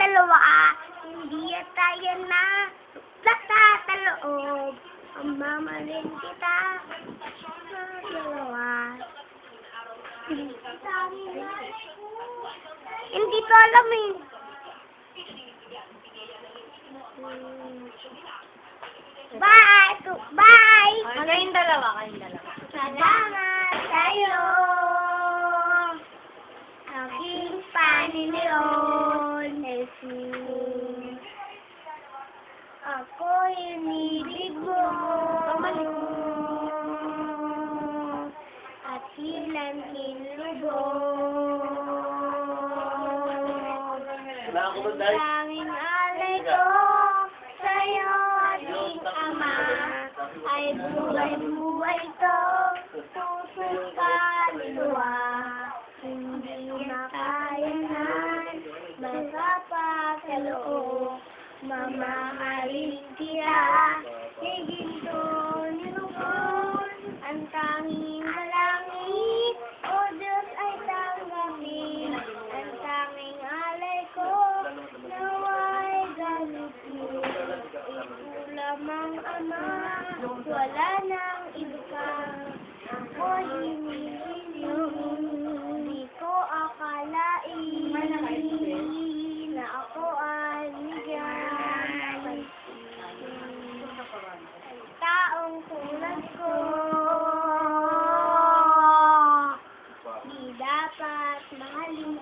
dalawa, hindi tayo na lasa sa loob. Ang mamahalin kita sa dalawa. Hindi ko alam eh. Bye! Bye! Kayong dalawa, kayong dalawa. Salamat sa'yo, aking Panginoon Ako inibig mo, at ilan inlubog. Tanging alay ko sa'yo, ating Ama, ay buhay-buhay ko, puso't kaluluwa. Hindi makayanan, magkapagkaloob, mamahalin kita, higinto nilubog, ang tanging malangit, o Diyos ay tanggapin, ang tanging alay ko, naway galitin. Ikaw lamang ama, wala Taong tulad ko, di dapat mahalin.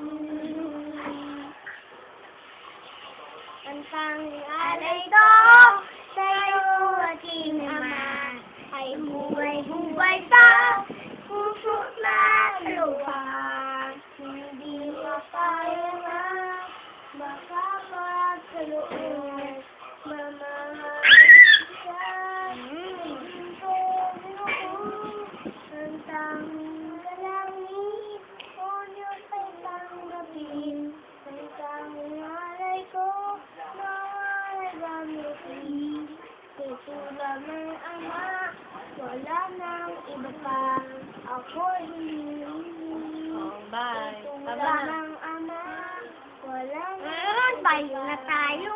Ang tanging alay ko sa'yo aking ay buhay-buhay pa puso na lupa hindi makayangan makapagkaloob mamahalin gamitin ito lamang ama wala nang iba pa ako hindi Oh, bye. na. lamang ama wala nang tayo na tayo